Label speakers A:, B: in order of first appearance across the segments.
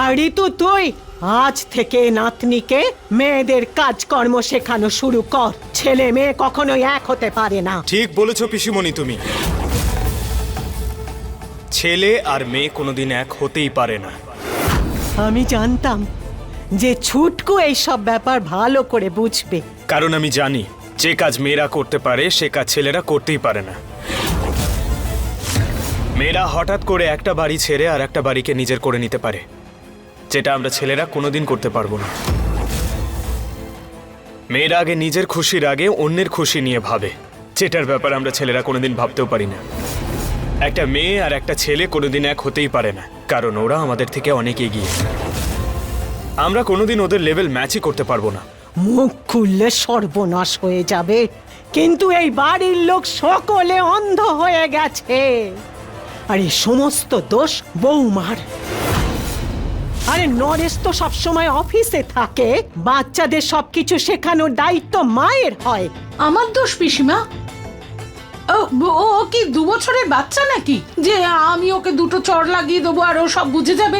A: আর ঋতু তুই আজ থেকে নাতনিকে মেয়েদের কাজকর্ম শেখানো শুরু কর। ছেলে মেয়ে কখনোই এক হতে পারে না।
B: ঠিক বলেছ পিসিমণি তুমি। ছেলে আর মেয়ে কোনোদিন এক হতেই পারে না।
A: আমি জানতাম যে ছুটকু এইসব ব্যাপার ভালো করে বুঝবে।
B: কারণ আমি জানি যে কাজ মেয়েরা করতে পারে সে কাজ ছেলেরা করতেই পারে না। মেয়েরা হঠাৎ করে একটা বাড়ি ছেড়ে আর একটা বাড়িকে নিজের করে নিতে পারে। যেটা আমরা ছেলেরা কোনোদিন করতে পারব না। মেয়েরা আগে নিজের খুশির আগে অন্যের খুশি নিয়ে ভাবে। যেটার ব্যাপারে আমরা ছেলেরা কোনোদিন ভাবতেও পারি না। একটা মেয়ে আর একটা ছেলে কোনোদিন এক হতেই পারে না, কারণ ওরা আমাদের থেকে অনেক এগিয়ে। আমরা কোনোদিন ওদের লেভেল ম্যাচই করতে পারব না।
A: মুখ খুললে সর্বনাশ হয়ে যাবে, কিন্তু এই বাড়ির লোক সকলে অন্ধ হয়ে গেছে। আর এই সমস্ত দোষ বৌমার। আরে নরেশ তো সবসময় অফিসে থাকে। বাচ্চাদের সবকিছু শেখানোর দায়িত্ব মায়ের হয়।
C: আমার দোষ পিসিমা? ও ও কি দু বছরের বাচ্চা নাকি? যে আমি ওকে দুটো চড় লাগিয়ে দেবো আর ও সব বুঝে যাবে।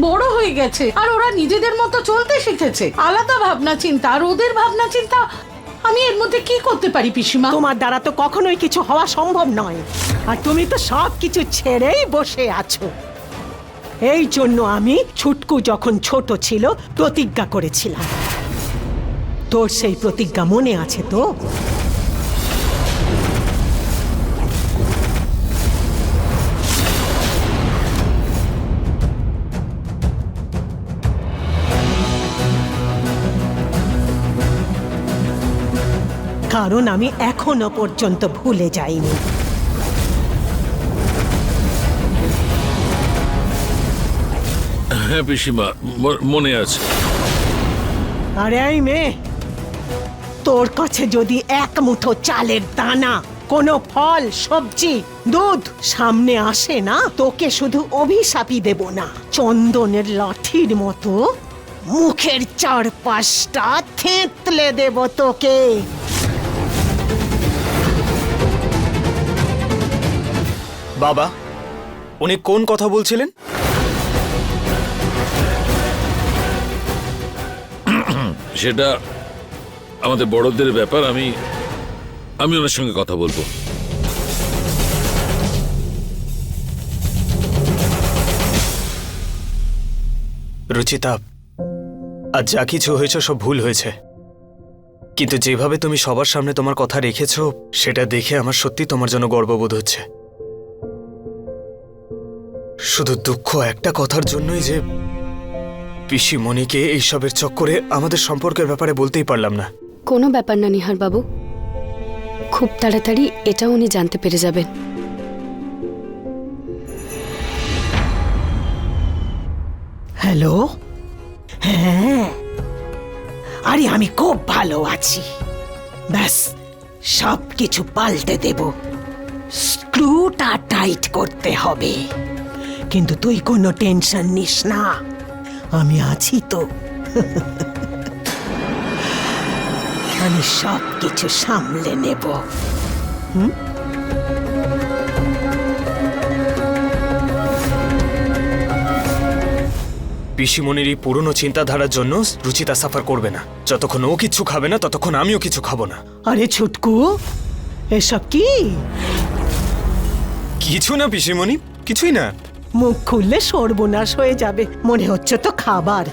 C: বড় হয়ে গেছে আর ওরা নিজেদের মতো চলতে শিখেছে। আলাদা ভাবনা চিন্তা আর ওদের ভাবনা চিন্তা আমি এর মধ্যে কি করতে পারি পিসিমা?
A: তোমার দ্বারা তো কখনোই কিছু হওয়া সম্ভব নয়। আর তুমি তো সব কিছু ছেড়েই বসে আছো। এই জন্য আমি ছুটকু যখন ছোট ছিল, প্রতিজ্ঞা করেছিলাম। তোর সেই প্রতিজ্ঞা মনে আছে তো? কারণ আমি এখনও পর্যন্ত ভুলে যাইনি।
D: হ্যাঁ পিসিমা ম- মনে আছে।
A: আরে এই মেয়ে তোর কাছে যদি এক মুঠো চালের দানা কোনো ফল সবজি দুধ সামনে আসে না তোকে শুধু অভিশাপই দেব না। চন্দনের লাঠির মতো মুখের চারপাশটা থেঁতলে দেব তোকে।
B: বাবা উনি কোন কথা বলছিলেন?
D: সেটা আমাদের বড়দের ব্যাপার, আমি আমি ওনার সঙ্গে কথা বলব।
B: রুচিতা, আজ যা কিছু হয়েছে সব ভুল হয়েছে। কিন্তু যেভাবে তুমি সবার সামনে তোমার কথা রেখেছো, সেটা দেখে আমার সত্যি তোমার জন্য গর্ববোধ হচ্ছে। শুধু দুঃখ একটা কথার জন্যই যে পিসিমণিকে এইসবের চক্করে আমাদের সম্পর্কের ব্যাপারে বলতেই পারলাম না।
E: কোনো ব্যাপার না নিহার বাবু। খুব তাড়াতাড়ি এটাও উনি জানতে পেরে যাবেন।
A: হ্যালো? হ্যাঁ। আরে আমি খুব ভালো আছি। ব্যাস সব কিছু পাল্টে দেব। স্ক্রুটা টাইট করতে হবে। কিন্তু তুই কোনো টেনশন নিস না। আমি আছি তো। আমি সব কিছু সামলে নেব।
B: পিসিমণির এই পুরনো চিন্তাধারার জন্য রুচিতা সাফার করবে না। যতক্ষণ ও কিছু খাবে না ততক্ষণ আমিও কিছু খাব না।
A: আরে ছুটকু এসব কি?
B: কিছু না পিসিমণি কিছুই না।
A: মুখ খুললে সর্বনাশ হয়ে যাবে। মনে হচ্ছে তো খাবার।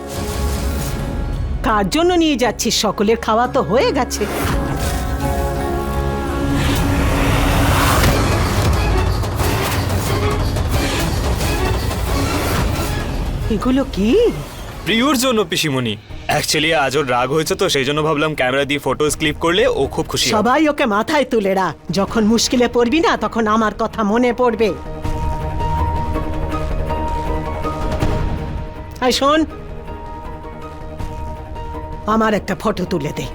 A: কার জন্য নিয়ে যাচ্ছিস? সকলের খাওয়া তো হয়ে গেছে। এগুলো কি?
B: প্রিয়র জন্য পিসিমণি। অ্যাকচুয়ালি আজ ওর রাগ হয়েছে তো সেই জন্য ভাবলাম ক্যামেরা দিয়ে ফটোজ ক্লিক করলে ও খুব খুশি
A: সবাই ওকে মাথায় তুলে রাখ। যখন মুশকিলে পড়বি না তখন আমার কথা মনে পড়বে। আই শোন। আমার একটা ফটো তুলে দে।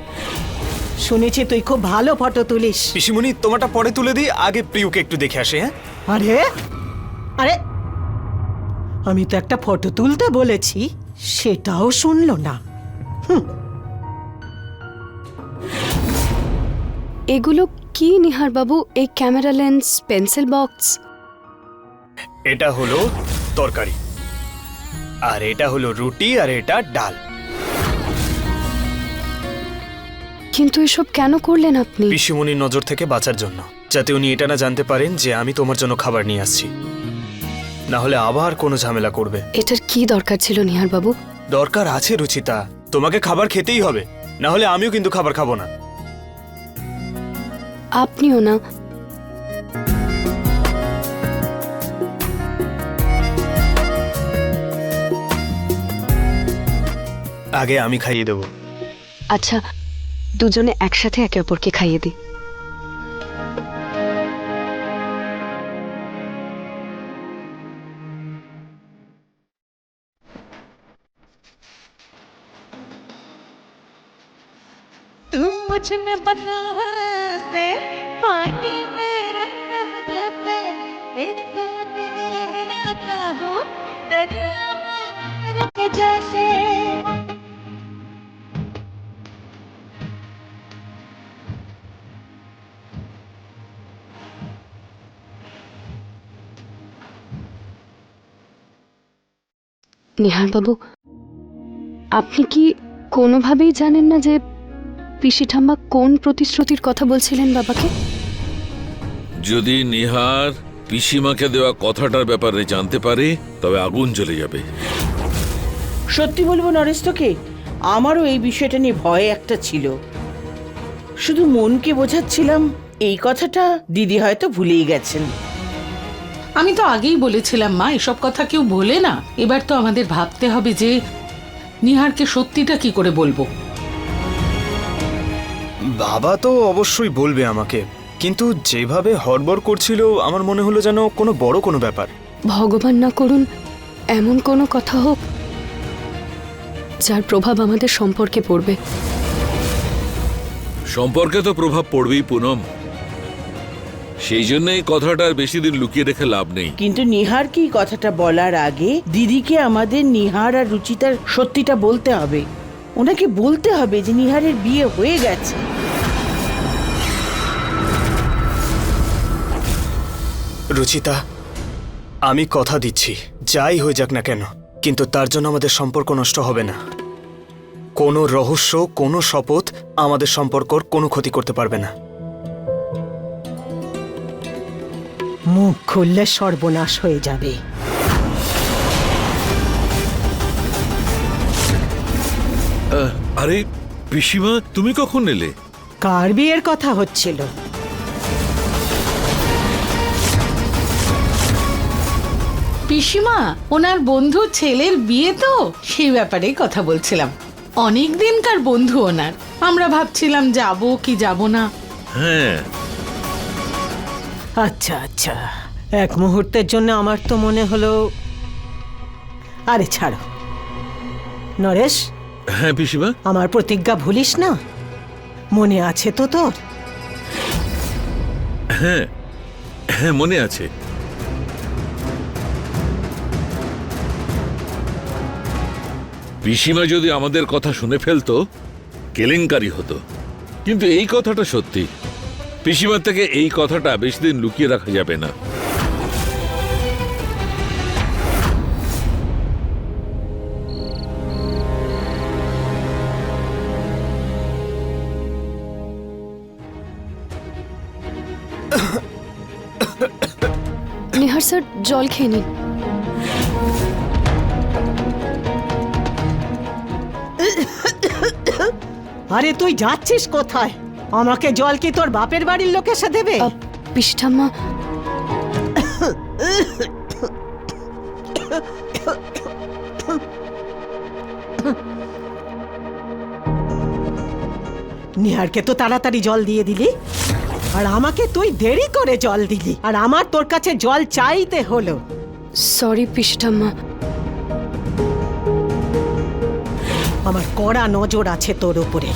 A: শুনেছি তুই খুব ভালো ফটো তুলিস।
B: পিসিমণি তোমারটা পরে তুলে দিই আগে প্রিয়কে একটু দেখে আসে হ্যাঁ?
A: আরে? আরে? আমি তো একটা ফটো তুলতে বলেছি সেটাও শুনলো না।
E: এগুলো কি নিহার বাবু এই ক্যামেরা লেন্স পেন্সিল বক্স?
B: এটা হলো তরকারি। আর এটা হলো রুটি আর এটা ডাল।
E: কিন্তু এসব কেন করলেন আপনি?
B: পিসিমণির নজর থেকে বাঁচার জন্য। যাতে উনি এটা না জানতে পারেন যে আমি তোমার জন্য খাবার নিয়ে আসছি। না হলে আবার কোনো ঝামেলা করবে।
E: এটার কি দরকার ছিল নিহার বাবু
B: দরকার আছে রুচিতা। তোমাকে খাবার খেতেই হবে। না হলে আমিও কিন্তু খাবার খাব না।
E: আপনিও না
B: আগে আমি খাইয়ে দেবো
E: আচ্ছা দুজনে একসাথে একে অপরকে খাইয়ে দিই
F: तुम मुझ में बना
E: নিহার বাবু আপনি কি কোনোভাবেই জানেন না যে পিসি ঠাম্মা কোন প্রতিশ্রুতির কথা বলছিলেন বাবাকে?
D: যদি নিহার পিসিমাকে দেওয়া কথাটার ব্যাপারে জানতে পারে তবে আগুন জ্বলে যাবে।
G: সত্যি বলব নরেশ তোকে আমারও এই বিষয়টা নিয়ে ভয় একটা ছিল। শুধু মনকে বোঝাচ্ছিলাম এই কথাটা দিদি হয়তো ভুলেই গেছেন।
C: আমি তো আগেই বলেছিলাম মা এসব কথা কেউ বলে না। এবার তো আমাদের ভাবতে হবে যে নিহারকে সত্যিটা কি করে বলব।
B: বাবা তো অবশ্যই বলবে আমাকে কিন্তু যেভাবে হড়বড় করছিল আমার মনে হলো যেন কোনো বড় কোনো ব্যাপার।
E: ভগবান না করুন এমন কোনো কথা হোক যার প্রভাব আমাদের সম্পর্কে পড়বে।
D: সম্পর্কে তো প্রভাব পড়বেই পুনম। সেই জন্য এই কথাটা আর বেশি দিন লুকিয়ে রেখে লাভ নেই।
G: কিন্তু নিহারকে এই কথাটা বলার আগে দিদিকে আমাদের নিহার আর রুচিতার সত্যিটা বলতে হবে। ওনাকে বলতে হবে যে নিহারের বিয়ে হয়ে গেছে।
B: রুচিতা আমি কথা দিচ্ছি যাই হয়ে যাক না কেন কিন্তু তার জন্য আমাদের সম্পর্ক নষ্ট হবে না। কোনো রহস্য কোনো শপথ আমাদের সম্পর্কর কোনো ক্ষতি করতে পারবে না।
A: মুখ খুললে সর্বনাশ হয়ে যাবে।
D: আহ, আরে পিসিমা তুমি কখন এলে?
A: কার বিয়ের কথা হচ্ছিল?
C: পিসিমা ওনার বন্ধু ছেলের বিয়ে তো? সেই ব্যাপারেই কথা বলছিলাম। অনেক দিনকার বন্ধু ওনার। আমরা ভাবছিলাম যাব কি যাব না।
D: হ্যাঁ
A: আচ্ছা আচ্ছা। এক মুহূর্তের জন্য আমার তো মনে হলো আরে ছাড়ো। নরেশ?
D: হ্যাঁ পিসিমা?
A: আমার প্রতিজ্ঞা ভুলিস না? মনে আছে তো তোর?
D: হ্যাঁ হ্যাঁ মনে আছে। পিসিমা যদি আমাদের কথা শুনে ফেলতো কেলেঙ্কারি হতো। কিন্তু এই কথাটা সত্যি। পিসিমার থেকে এই কথাটা বেশি দিন লুকিয়ে রাখা যাবে না।
E: নিহার স্যার জল খেয়ে নিন।
A: আরে তুই যাচ্ছিস কোথায়? আমাকে জল কি তোর বাপের বাড়ির লোক এসে দেবে?
E: আহ, পিসি ঠাম্মা
A: নিহারকে তো তাড়াতাড়ি জল দিয়ে দিলি। আর আমাকে তুই দেরি করে জল দিলি। আর আমার তোর কাছে জল চাইতে হলো।
E: সরি পিসি ঠাম্মা
A: আমার কড়া নজর আছে তোর উপরে।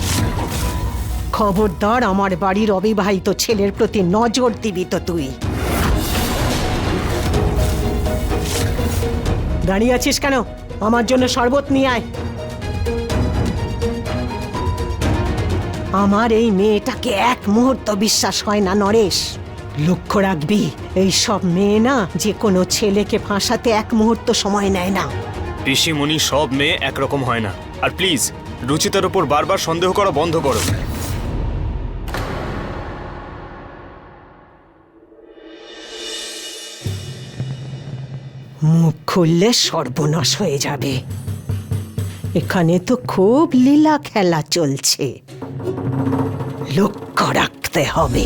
A: খবরদার আমার বাড়ির অবিবাহিত ছেলের প্রতি নজর দিবি তো তুই। দাঁড়িয়ে আছিস কেন? আমার জন্য শরবত নিয়ে আয়। আমার এই মেয়েটাকে এক মুহূর্ত বিশ্বাস হয় না, নরেশ। লক্ষ্য রাখবি, এই সব মেয়ে না যে কোনো ছেলেকে ফাঁসাতে এক মুহূর্ত সময় নেয় না।
B: পিসিমণি সব মেয়ে একরকম হয় না। আর প্লিজ রুচিতার ওপর বারবার সন্দেহ করা বন্ধ করো।
A: মুখ খুললে সর্বনাশ হয়ে যাবে। এখানে তো খুব লীলা খেলা চলছে। লক্ষ্য রাখতে হবে।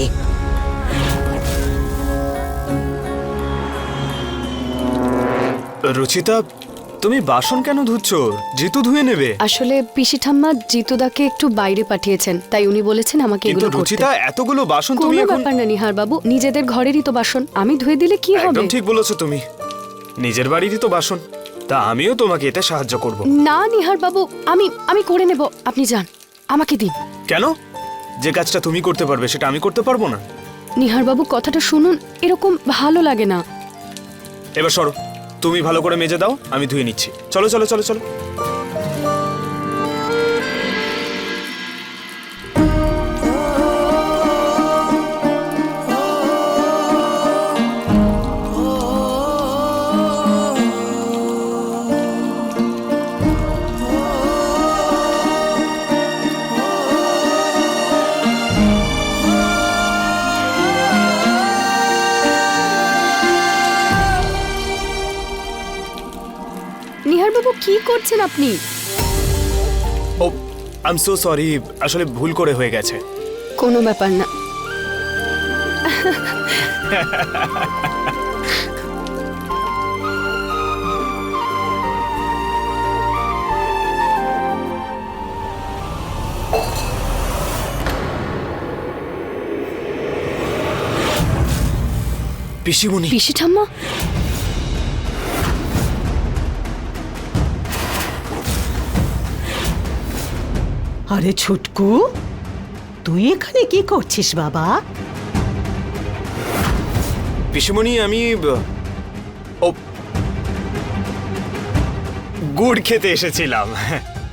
B: রুচিতা তুমি বাসন কেন ধুচ্ছ? জিতু ধুয়ে নেবে।
E: আসলে পিসি ঠাম্মা জিতুদাকে একটু বাইরে পাঠিয়েছেন তাই উনি বলেছেন আমাকে এগুলো করতে।
B: রুচিতা এতগুলো বাসন তুমি
E: কোনো
B: এখন
E: ব্যাপার না নিহার বাবু নিজেদের ঘরেরই তো বাসন আমি ধুয়ে দিলে কি হবে?
B: একদম ঠিক বলেছ তুমি। নিজের বাড়িরই তো বাসন। তা আমিও তোমাকে এতে সাহায্য করব।
E: না নিহার বাবু আমি আমি করে নেব। আপনি যান। আমাকে দিন।
B: কেন? যে কাজটা তুমি করতে পারবে সেটা আমি করতে পারব না?
E: নিহার বাবু কথাটা শুনুন এরকম ভালো লাগে না।
B: এবার সরো। তুমি ভালো করে মেজে দাও আমি ধুয়ে নিচ্ছি। চলো চলো চলো চলো।
E: করছেন আপনি?
B: Oh I am so sorry আসলে ভুল করে হয়ে গেছে।
E: কোনো ব্যাপার না।
B: পিসিমণি।
E: পিসি ঠাম্মা
A: আরে ছুটকু তুই এখানে কি করছিস বাবা?
B: পিসিমণি আমি ও গুড় খেতে এসেছিলাম।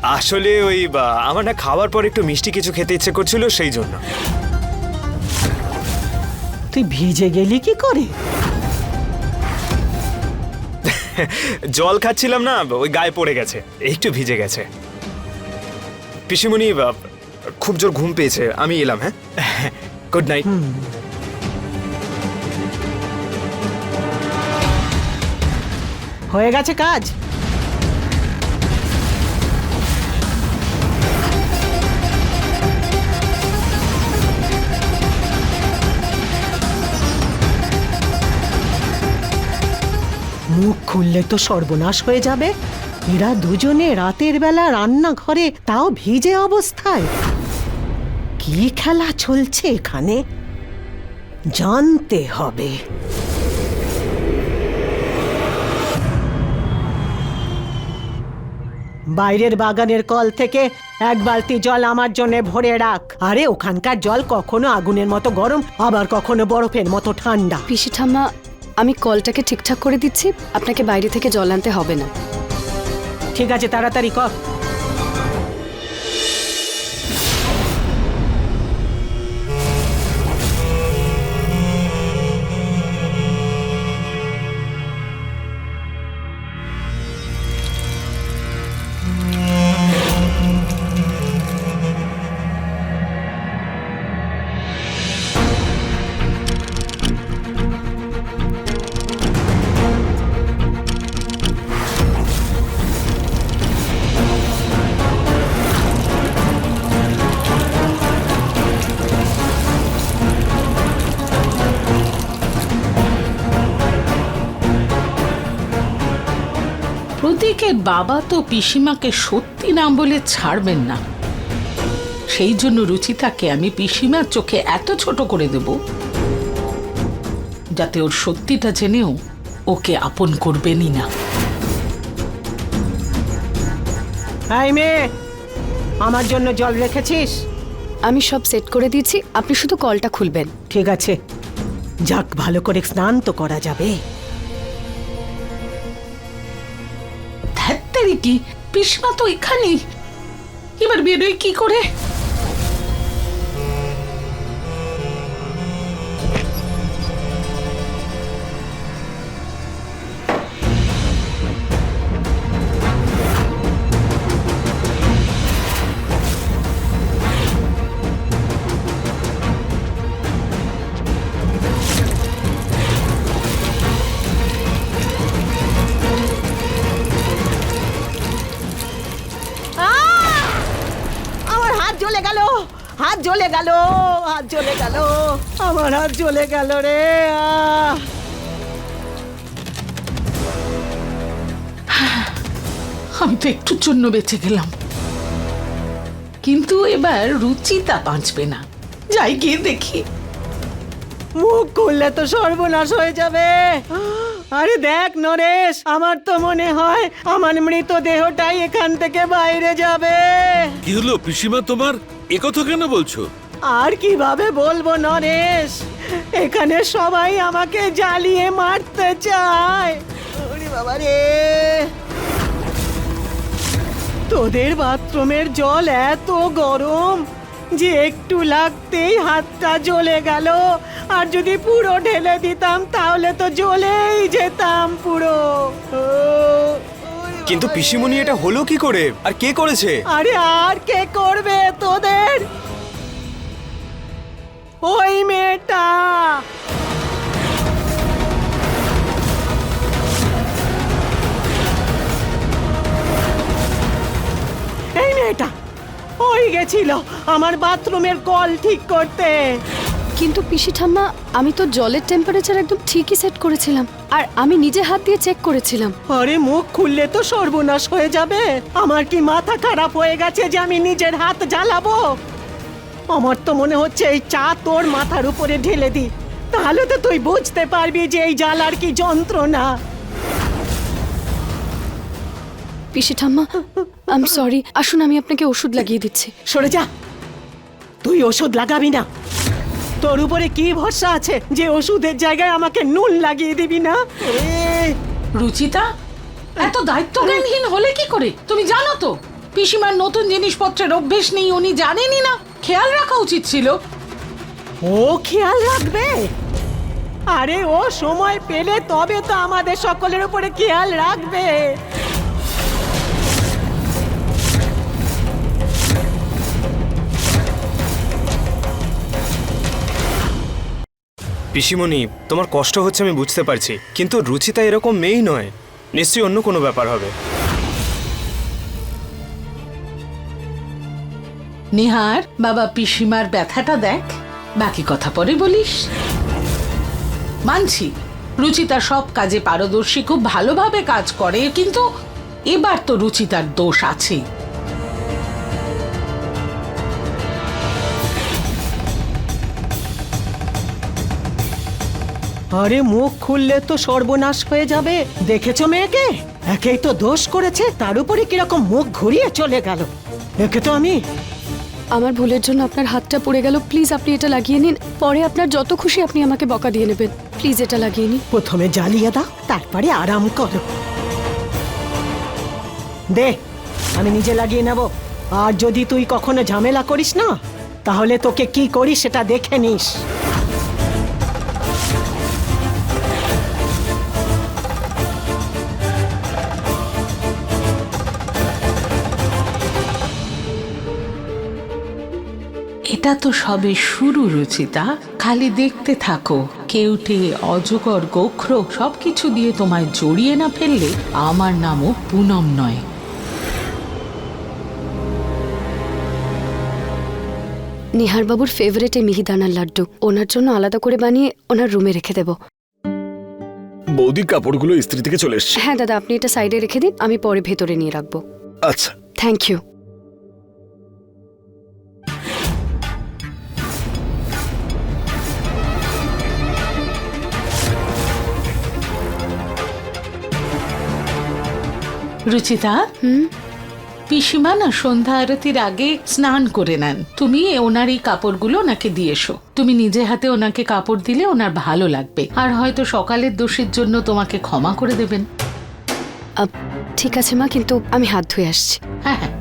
B: আসলে ওই বা- আমার না খাওয়ার পর একটু মিষ্টি কিছু খেতে ইচ্ছে করছিল সেই জন্য।
A: তুই ভিজে গেলি কি করে?
B: জল খাচ্ছিলাম না ওই গায়ে পড়ে গেছে একটু ভিজে গেছে। পিসিমণি খুব জোর ঘুম পেয়েছে। আমি এলাম হ্যাঁ? গুড নাইট
A: হয়ে গেছে কাজ। মুখ খুললে তো সর্বনাশ হয়ে যাবে। এরা দুজনে রাতের বেলা রান্নাঘরে তাও ভিজে অবস্থায়। কি খেলা চলছে এখানে? জানতে হবে। বাইরের বাগানের কল থেকে এক বালতি জল আমার জন্য ভরে রাখ। আরে, ওখানকার জল কখনো আগুনের মতো গরম, আবার কখনো বরফের মতো ঠান্ডা।
E: পিসি ঠাম্মা আমি কলটাকে ঠিকঠাক করে দিচ্ছি, আপনাকে বাইরে থেকে জল আনতে হবে না।
A: ঠিক আছে তাড়াতাড়ি কর।
C: বাবা তো পিসিমাকে সত্যি নাম বলে ছাড়বেন না। সেই জন্য রুচিতাকে আমি পিসিমার চোখে এত ছোট করে দেব যাতে ওর সত্যিটা জেনেও ওকে আপন করবেনই না।
A: মেয়ে আমার জন্য জল রেখেছিস?
E: আমি সব সেট করে দিয়েছি আপনি শুধু কলটা খুলবেন।
A: ঠিক আছে। যাক ভালো করে স্নান তো করা যাবে।
C: ধ্যাত্তারি কি? পিসমা তো এখানেই। এবার বেরোয় কি করে?
A: জ্বলে গেল হাত জ্বলে গেল আমার হাত জ্বলে গেল রে
C: আমি তো একটুর জন্য বেঁচে গেলাম। কিন্তু এবার রুচিতা বাঁচবে না। যাই গিয়ে দেখি।
A: মুখ খুললে তো সর্বনাশ হয়ে যাবে। আরে দেখ নরেশ আমার তো মনে হয় আমার মৃতদেহটাই এখান থেকে বাইরে যাবে।
D: কি হলো পিসিমা তোমার? একথা কেন বলছো?
A: আর কীভাবে বলব, নরেশ? এখানে সবাই আমাকে জ্বালিয়ে মারতে চায়। বাবা রে। তোদের বাথরুমের জল এত গরম যে একটু লাগতেই হাতটা জ্বলে গেল। আর যদি পুরো ঢেলে দিতাম, তাহলে তো জ্বলেই যেতাম পুরো।
B: কিন্তু পিসিমণি এটা হলো কি করে? আর কে করেছে?
A: আরে আর কে করবে তোদের? ওই মেয়েটা। এই মেয়েটা ওই গেছিল আমার বাথরুমের কল ঠিক করতে।
E: কিন্তু পিসি ঠাম্মা আমি তো জলের টেম্পারেচার একদম ঠিকই সেট করেছিলাম। আর আমি নিজে হাত দিয়ে চেক করেছিলাম।
A: আরে মুখ খুললে তো সর্বনাশ হয়ে যাবে। আমার কি মাথা খারাপ হয়ে গেছে যে আমি নিজের হাত জ্বালাবো? আমার তো মনে হচ্ছে এই চা তোর মাথার উপরে ঢেলে দি। তাহলে তো তুই বুঝতে পারবি যে এই জ্বালার কি যন্ত্রণা।
E: পিসি ঠাম্মা আই এম সরি আসুন আমি আপনাকে ওষুধ লাগিয়ে দিচ্ছি।
A: সরে যা। তুই ওষুধ লাগাবি না। তোর উপরে কি ভরসা আছে যে ওষুধের জায়গায় আমাকে নুন লাগিয়ে দিবি না?
C: রুচিতা এত দায়িত্বজ্ঞানহীন হলে কি করে? তুমি জানো তো পিসিমার নতুন জিনিসপত্রের অভ্যেস নেই উনি জানেনই না। খেয়াল রাখা উচিত ছিল।
A: ও খেয়াল রাখবে? আরে ও সময় পেলে তবে তো আমাদের সকলের উপরে খেয়াল রাখবে।
B: পিসিমণি, তোমার কষ্ট হচ্ছে আমি বুঝতে পারছি, কিন্তু রুচিতা এরকম মেয়েই নয়। নিশ্চয়ই অন্য কোনো ব্যাপার হবে।
C: নিহার, বাবা পিসিমার ব্যথাটা দেখ, বাকি কথা পরে বলিস। মানছি রুচিতা সব কাজে পারদর্শী, খুব ভালোভাবে কাজ করে, কিন্তু এবার তো রুচিতার দোষ আছে
A: আরে মুখ খুললে তো সর্বনাশ হয়ে যাবে। দেখেছ মেয়েকে? একেই তো দোষ করেছে তার উপরে কীরকম মুখ ঘুরিয়ে চলে গেল। একে তো আমি।
E: আমার ভুলের জন্য আপনার হাতটা পড়ে গেল প্লিজ আপনি এটা লাগিয়ে নিন। পরে আপনার যত খুশি আপনি আমাকে বকা দিয়ে নেবেন। প্লিজ এটা লাগিয়ে নিন।
A: প্রথমে জ্বালিয়ে দাও তারপরে আরাম করো। দে আমি নিজে লাগিয়ে নেব। আর যদি তুই কখনো ঝামেলা করিস না তাহলে তোকে কি করিস সেটা দেখে নিস।
C: এটা তো সবে শুরু রুচিতা। খালি দেখতে থাকো কেউটে অজগর গোখ্র সবকিছু দিয়ে তোমায় জড়িয়ে না ফেললে আমার নামও পুনম নয়।
E: নিহারবাবুর ফেভারেট এই মিহিদানার লাড্ডু। ওনার জন্য আলাদা করে বানিয়ে ওনার রুমে রেখে দেব।
H: বৌদি কাপড়গুলো ইস্ত্রি থেকে চলে এসছে।
E: হ্যাঁ দাদা আপনি এটা সাইডে রেখে দিন আমি পরে ভেতরে নিয়ে রাখব।
H: আচ্ছা।
E: Thank
C: you
E: Ruchita?
C: পিসিমা না সন্ধ্যা আরতির আগে স্নান করে নেন। তুমি ওনার এই কাপড়গুলো ওনাকে দিয়ে এসো। তুমি নিজে হাতে ওনাকে কাপড় দিলে ওনার ভালো লাগবে। আর হয়তো সকালের দোষের জন্য তোমাকে ক্ষমা করে দেবেন।
E: ঠিক আছে মা কিন্তু আমি হাত ধুয়ে আসছি।
C: হ্যাঁ হ্যাঁ।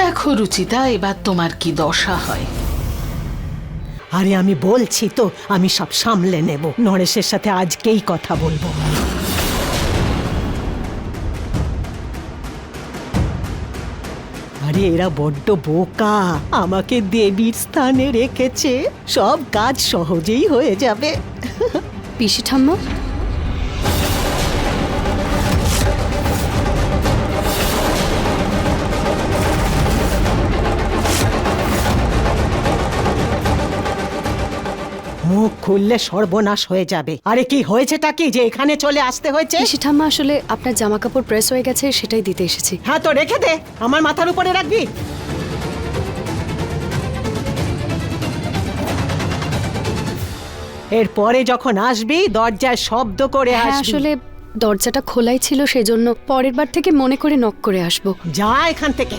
C: দেখো রুচিতা এবার তোমার কি দশা হয়।
A: আরে আমি বলছি তো, আমি সব সামলে নেব। নরেশের সাথে আজকেই কথা বলব। আরে এরা বড্ড বোকা। আমাকে দেবীর স্থানে রেখেছে। সব কাজ সহজেই হয়ে যাবে।
E: পিসি ঠাম্মা
A: খুললে সর্বনাশ হয়ে যাবে। আরে কি হয়েছেটা কি যে এখানে চলে আসতে হয়েছে?
E: ঠাম্মা আসলে আপনার জামা কাপড় প্রেস হয়ে গেছে সেটাই দিতে এসেছি।
A: হ্যাঁ তো রেখে দে। আমার মাথার উপরে রাখবি। এরপরে যখন আসবি দরজায় শব্দ করে
E: হ্যাঁ
A: আসবি।
E: আসলে দরজাটা খোলাই ছিল সেজন্য পরের বার থেকে মনে করে নক করে আসব।
A: যা এখান থেকে।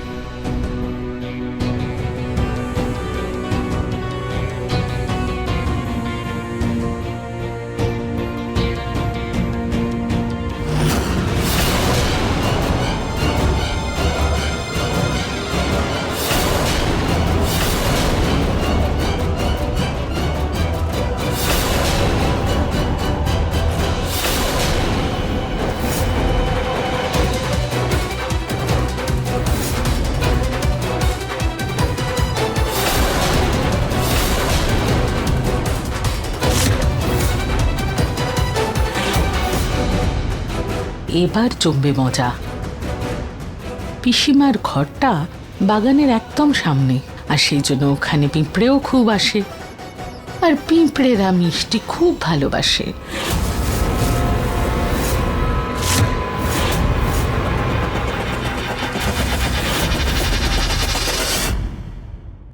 C: এবার জমবে মজা। পিসিমার ঘরটা বাগানের একদম সামনে, আর সেই জন্য ওখানে পিঁপড়েও খুব আসে। আর পিঁপড়েরা মিষ্টি খুব ভালোবাসে।